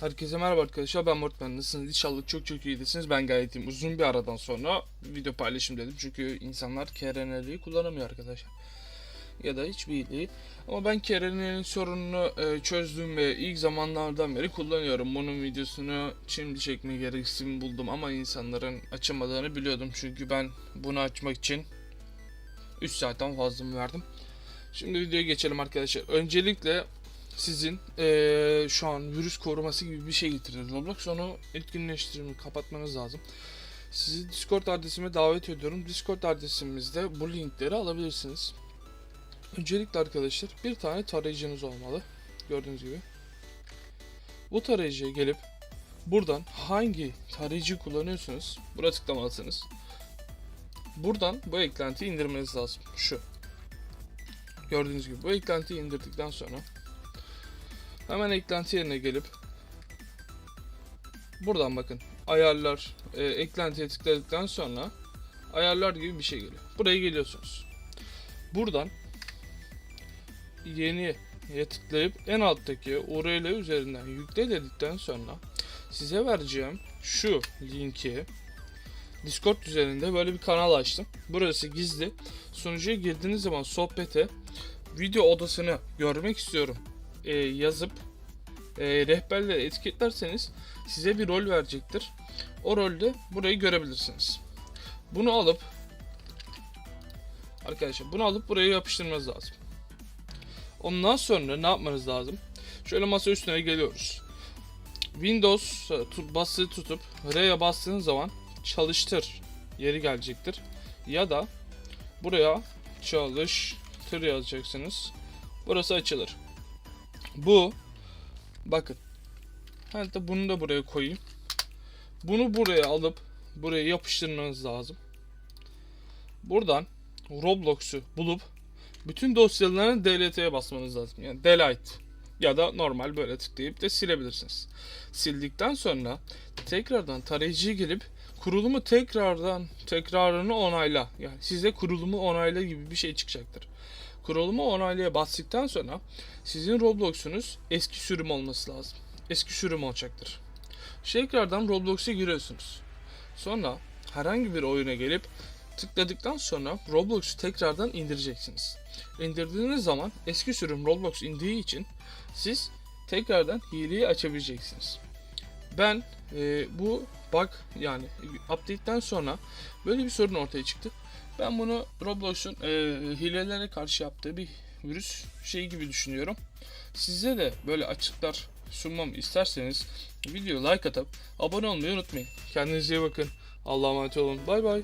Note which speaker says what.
Speaker 1: Herkese merhaba arkadaşlar ben Mortman nasılsınız inşallah çok çok iyidesiniz ben gayet iyiyim. Uzun bir aradan sonra video paylaşım dedim. Çünkü insanlar KRNL'yi kullanamıyor arkadaşlar. Ya da hiçbir değil. Ama ben KRNL'in sorununu e, çözdüm ve ilk zamanlardan beri kullanıyorum. Bunun videosunu şimdi çekme gereksinim buldum ama insanların açamadığını biliyordum. Çünkü ben bunu açmak için 3 saatten fazla mı verdim. Şimdi videoya geçelim arkadaşlar. Öncelikle sizin eee, şu an virüs koruması gibi bir şey getirir Roblox. Onu etkinleştirmeyi kapatmanız lazım. Sizi Discord adresime davet ediyorum. Discord adresimizde bu linkleri alabilirsiniz. Öncelikle arkadaşlar bir tane tarayıcınız olmalı. Gördüğünüz gibi. Bu tarayıcıya gelip buradan hangi tarayıcı kullanıyorsunuz? Buraya tıklamalısınız. Buradan bu eklentiyi indirmeniz lazım. Şu. Gördüğünüz gibi bu eklentiyi indirdikten sonra Hemen eklenti yerine gelip buradan bakın ayarlar e, eklentiye tıkladıktan sonra ayarlar gibi bir şey geliyor. Buraya geliyorsunuz. Buradan yeniye tıklayıp en alttaki URL üzerinden yükle dedikten sonra size vereceğim şu linki Discord üzerinde böyle bir kanal açtım. Burası gizli. Sunucuya girdiğiniz zaman sohbete video odasını görmek istiyorum e, yazıp e, rehberle etiketlerseniz size bir rol verecektir. O rolde burayı görebilirsiniz. Bunu alıp arkadaşlar bunu alıp buraya yapıştırmanız lazım. Ondan sonra ne yapmanız lazım? Şöyle masa üstüne geliyoruz. Windows e, basılı tutup R'ye bastığınız zaman çalıştır yeri gelecektir. Ya da buraya çalıştır yazacaksınız. Burası açılır. Bu bakın. Hatta bunu da buraya koyayım. Bunu buraya alıp buraya yapıştırmanız lazım. Buradan Roblox'u bulup bütün dosyalarını DLT'ye basmanız lazım. Yani delete ya da normal böyle tıklayıp de silebilirsiniz. Sildikten sonra tekrardan tarayıcıya gelip kurulumu tekrardan tekrarını onayla. Yani size kurulumu onayla gibi bir şey çıkacaktır. Kurulumu onaylaya bastıktan sonra sizin Roblox'unuz eski sürüm olması lazım. Eski sürüm olacaktır. Tekrardan Roblox'a giriyorsunuz. Sonra herhangi bir oyuna gelip tıkladıktan sonra Roblox'u tekrardan indireceksiniz. İndirdiğiniz zaman eski sürüm Roblox indiği için siz tekrardan hileyi açabileceksiniz. Ben e, bu bug yani update'ten sonra böyle bir sorun ortaya çıktı. Ben bunu Roblox'un e, hilelere karşı yaptığı bir virüs şey gibi düşünüyorum. Size de böyle açıklar sunmamı isterseniz videoya like atıp abone olmayı unutmayın. Kendinize iyi bakın. Allah'a emanet olun. Bay bay.